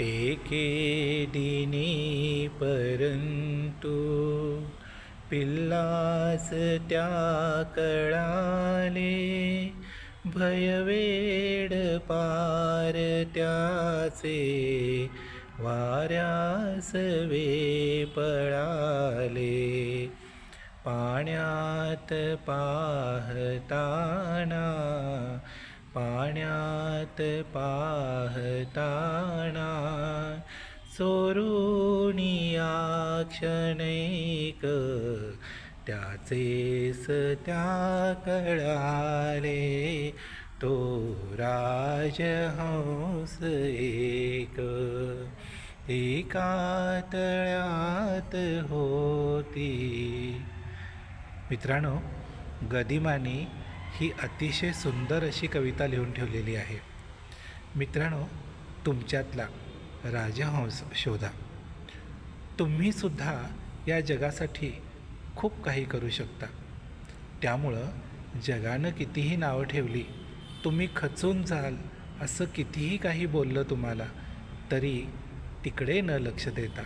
एके दिनी परंतु पिल्लास त्या कळाले भयवेड पार त्याचे वाऱ्यास वे पळाले पाण्यात पाहताना पाण्या मत पाहताना सोरुणिया क्षणैक त्याचे त्या कळाले तो राजहंस एक. एका तळ्यात होती. मित्रांनो गदिमाने ही अतिशय सुंदर अशी कविता लिहून ठेवलेली आहे. मित्रांनो तुमच्यातला राजहंस शोधा. तुम्हीसुद्धा या जगासाठी खूप काही करू शकता. त्यामुळं जगानं कितीही नावं ठेवली तुम्ही खचून जाल असं कितीही काही बोललं तुम्हाला तरी तिकडे न लक्ष देता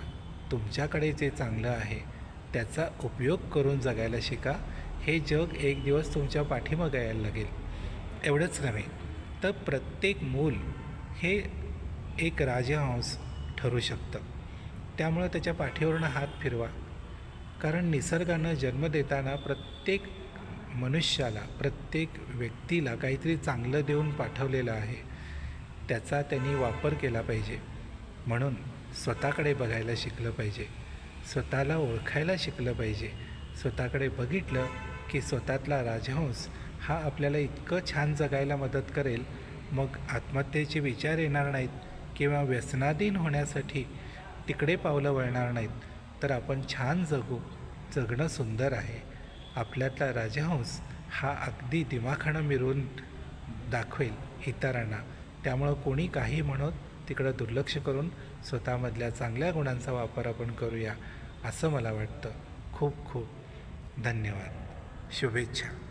तुमच्याकडे जे चांगलं आहे त्याचा उपयोग करून जगायला शिका. हे जग एक दिवस तुमच्या पाठीमागं यायला लागेल. एवढंच नव्हे. तर प्रत्येक मूल हे एक राजहंस ठरू शकतं. त्यामुळं त्याच्या पाठीवरून हात फिरवा. कारण निसर्गानं जन्म देताना प्रत्येक मनुष्याला प्रत्येक व्यक्तीला काहीतरी चांगलं देऊन पाठवलेलं आहे. त्याचा त्यांनी वापर केला पाहिजे. म्हणून स्वतःकडे बघायला शिकलं पाहिजे. स्वतःला ओळखायला शिकलं पाहिजे. स्वतःकडे बघितलं की स्वतःतला राजहंस हा आपल्याला इतकं छान जगायला मदत करेल. मग आत्महत्येचे विचार येणार नाहीत किंवा व्यसनाधीन होण्यासाठी तिकडे पावलं वळणार नाहीत. तर आपण छान जगू. जगणं सुंदर आहे. आपल्यातला राजहंस हा अगदी दिमाखानं मिरवून दाखवेल इतरांना त्यामुळं कोणी काही म्हणत तिकडं दुर्लक्ष करून स्वतःमधल्या चांगल्या गुणांचा वापर आपण करूया असं मला वाटतं. खूप खूप धन्यवाद. शुभेच्छा.